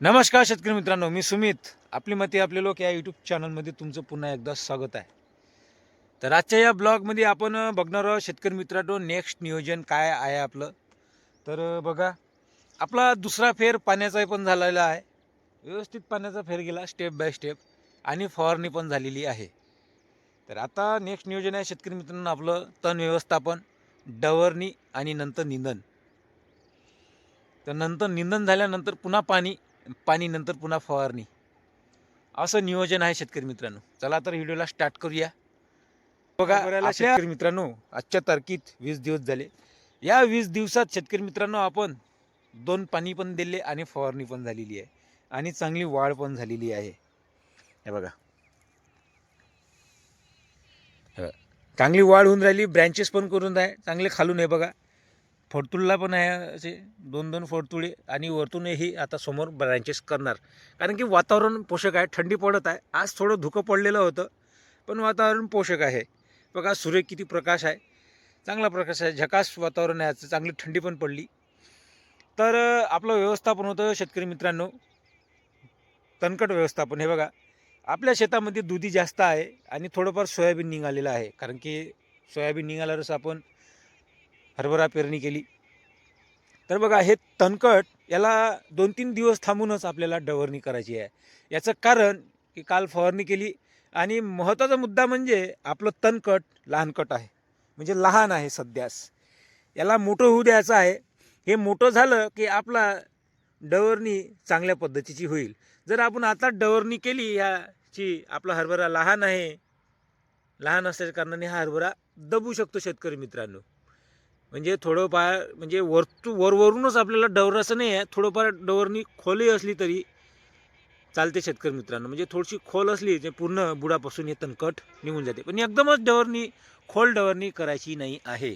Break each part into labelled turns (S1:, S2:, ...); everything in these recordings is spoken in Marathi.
S1: नमस्कार शेतकरी मित्रांनो मी सुमित. आपली मते आपले लोक या यूट्यूब चॅनलमध्ये तुमचं पुन्हा एकदा स्वागत आहे. तर आजच्या या ब्लॉगमध्ये आपण बघणार आहोत शेतकरी मित्रांनो नेक्स्ट नियोजन काय आहे आपलं. तर बघा आपला दुसरा फेर पाण्याचाही पण झालेला आहे. व्यवस्थित पाण्याचा फेर गेला स्टेप बाय स्टेप आणि फवारणी पण झालेली आहे. तर आता नेक्स्ट नियोजन आहे शेतकरी मित्रांनो आपलं तण व्यवस्थापन डवरणी आणि नंतर निंदन. तर नंतर निंदन झाल्यानंतर पुन्हा पाणी पाणी नंतर पुन्हा फवारणी. असं नियोजन आहे शेतकरी मित्रांनो. चला तर व्हिडिओला स्टार्ट करूया. बघा शेतकरी मित्रांनो आजच्या तारखेत वीस दिवस झाले. या वीस दिवसात शेतकरी मित्रांनो आपण दोन पाणी पण दिले आणि फवारणी पण झालेली आहे. आणि चांगली वाढ पण झालेली आहे. हे बघा. हे बघा. चांगली वाढ होऊन राहिली ब्रँचेस पण करून आहे चांगले खालून आहे बघा. फोडतुळला पण आहे असे दोन दोन फोडतुळे आणि वरतूनही आता समोर ब्रँचेस करणार. कारण की वातावरण पोषक आहे थंडी पडत आहे. आज थोडं धुकं पडलेलं होतं पण वातावरण पोषक आहे. बघा सूर्य किती प्रकाश आहे. चांगला प्रकाश आहे. झकास वातावरण आहे आजचं चांगली थंडी पण पडली. तर आपलं व्यवस्थापन होतं शेतकरी मित्रांनो. तणकट व्यवस्थापन. हे बघा आपल्या शेतामध्ये दुधी जास्त आहे आणि थोडंफार सोयाबीन निघालेलं आहे. कारण की सोयाबीन निघाल्यावरच आपण हरभरा पेरणी केली. तर बघा हे तणकट याला दोन तीन दिवस थांबूनच आपल्याला डवरणी करायची आहे. याचं कारण की काल फवारणी केली आणि महत्त्वाचा मुद्दा म्हणजे आपलं तणकट लहानकट आहे. म्हणजे लहान आहे सध्यास. याला मोठं होऊ द्यायचं आहे. हे मोठं झालं की आपला डवरणी चांगल्या पद्धतीची होईल. जर आपण आता डवरणी केली ह्याची आपला हरभरा लहान आहे लहान असल्याच्या कारणाने हा हरभरा दबू शकतो शेतकरी मित्रांनो. म्हणजे थोडंफार म्हणजे वरतू वरवरूनच आपल्याला डवर असं नाही आहे. थोडंफार डवरणी खोली असली तरी चालते शेतकरी मित्रांनो. म्हणजे थोडीशी खोल असली जे पूर्ण बुडापासून हे तणकट निघून जाते. पण एकदमच डवरणी खोल डवरणी करायची नाही आहे.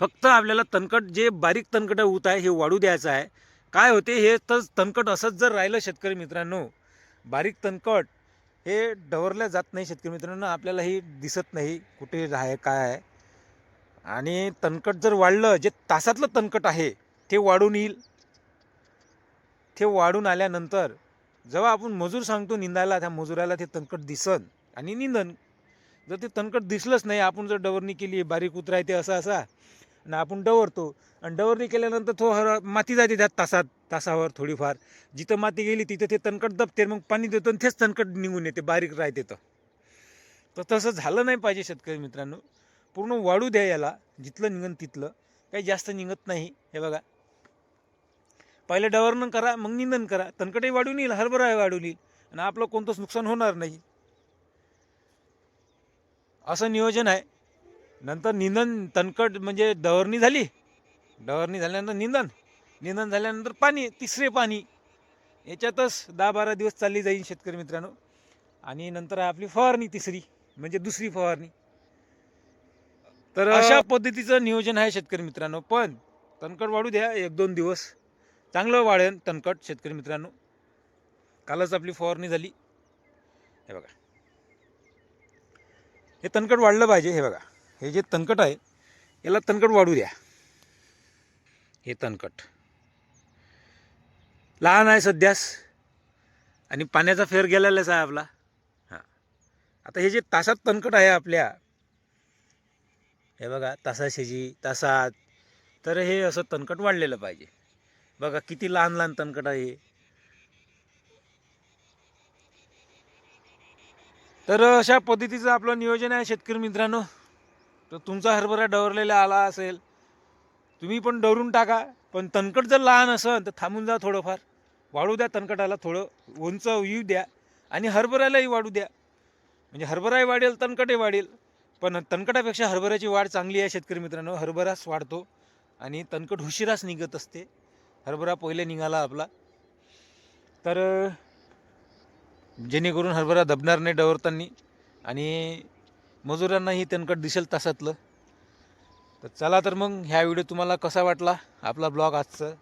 S1: फक्त आपल्याला तणकट जे बारीक तणकट होत आहे हे वाढू द्यायचं आहे. काय होते हे तर तणकट असंच जर राहिलं शेतकरी मित्रांनो बारीक तणकट हे डवरल्या जात नाही शेतकरी मित्रांनो. आपल्यालाही दिसत नाही कुठे आहे काय आहे. आणि तणकट जर वाढलं जे तासातलं तणकट आहे ते वाढून येईल. ते वाढून आल्यानंतर जेव्हा आपण मजूर सांगतो निंदायला त्या मजुराला ते तणकट दिसन आणि निंदन. जर ते तणकट दिसलंच नाही आपण जर डवरणी केली बारीक उतरायते ते असा आणि आपण डवरतो आणि डवरणी केल्यानंतर तो हर माती जाते त्यात तासात तासावर थोडीफार. जिथं माती गेली तिथं ते तणकट दबते मग पाणी देतो आणि तेच तणकट निघून येते बारीक राहते तर तर तसं झालं नाही पाहिजे शेतकरी मित्रांनो. पूर्ण वाढू द्या याला. जिथलं निघन तिथलं. काही जास्त निघत नाही. हे बघा. पहिले डवरणं करा मग निंदन करा. तणकटही वाढून येईल हरभरा वाढून येईल आणि आपलं कोणतंच नुकसान होणार नाही. असं नियोजन आहे. नंतर निंदन तणकट म्हणजे डवरणी झाली. डवरणी झाल्यानंतर निंदन. निंदन झाल्यानंतर पाणी तिसरे पाणी. याच्यातच दहा बारा दिवस चालली जाईल शेतकरी मित्रांनो. आणि नंतर आपली फवारणी तिसरी. म्हणजे दुसरी फवारणी. तर अशा पद्धतीचं नियोजन आहे शेतकरी मित्रांनो. पण तणकट वाढू द्या एक दोन दिवस. चांगलं वाढेल तणकट शेतकरी मित्रांनो. कालच आपली फवारणी झाली. हे बघा. हे तणकट वाढलं पाहिजे हे बघा. हे जे तणकट आहे याला तणकट वाढू द्या. हे तणकट लहान आहे सध्यास. आणि पाण्याचा फेर गेलेलाच आहे आपला. हां. आता हे जे तासात तणकट आहे आपल्या हे बघा तासाशेजी तासात तर हे असं तणकट वाढलेलं पाहिजे. बघा किती लहान लहान तणकट आहे तर अशा पद्धतीचं आपलं नियोजन आहे शेतकरी मित्रांनो. तर तुमचा हरभरा डवरलेला आला असेल तुम्ही पण डवरून टाका. पण तणकट जर लहान असेल तर थांबून जा थोडंफार. वाढू द्या तणकटाला थोडं उंच येऊ द्या. आणि हरभऱ्यालाही वाढू द्या. म्हणजे हरभराही वाढेल तणकटही वाढेल. पण तणकटापेक्षा हरभऱ्याची वाढ चांगली आहे शेतकरी मित्रांनो. हरभराच वाढतो आणि तणकट उशिराच निघत असते. हरभरा पहिले निघाला आपला. तर जेणेकरून हरभरा दबणार नाही डवरताना आणि मजुरांनाही तणकट दिसेल तासातलं. तर चला तर मग ह्या व्हिडिओ तुम्हाला कसा वाटला? आपला ब्लॉग आजचं.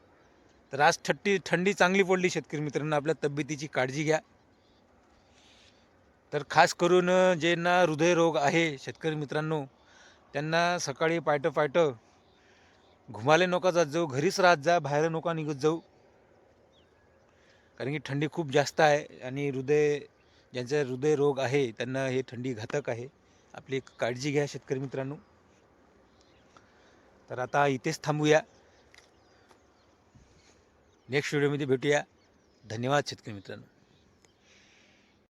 S1: तर आज थट्टी थंडी चांगली पडली शेतकरी मित्रांनो. आपल्या तब्येतीची काळजी घ्या. तर खास करून ज्यांना हृदयरोग आहे शेतकरी मित्रांनो त्यांना सकाळी पायटं पायटं घुमाले नका जात जाऊ घरीच राहत जा बाहेर नका निघत जाऊ. कारण की थंडी खूप जास्त आहे आणि हृदय ज्यांचा हृदयरोग आहे त्यांना हे थंडी घातक आहे. आपली काळजी घ्या शेतकरी मित्रांनो. तर आता इथेच थांबूया. नेक्स्ट व्हिडिओमध्ये भेटूया. धन्यवाद शेतकरी मित्रांनो.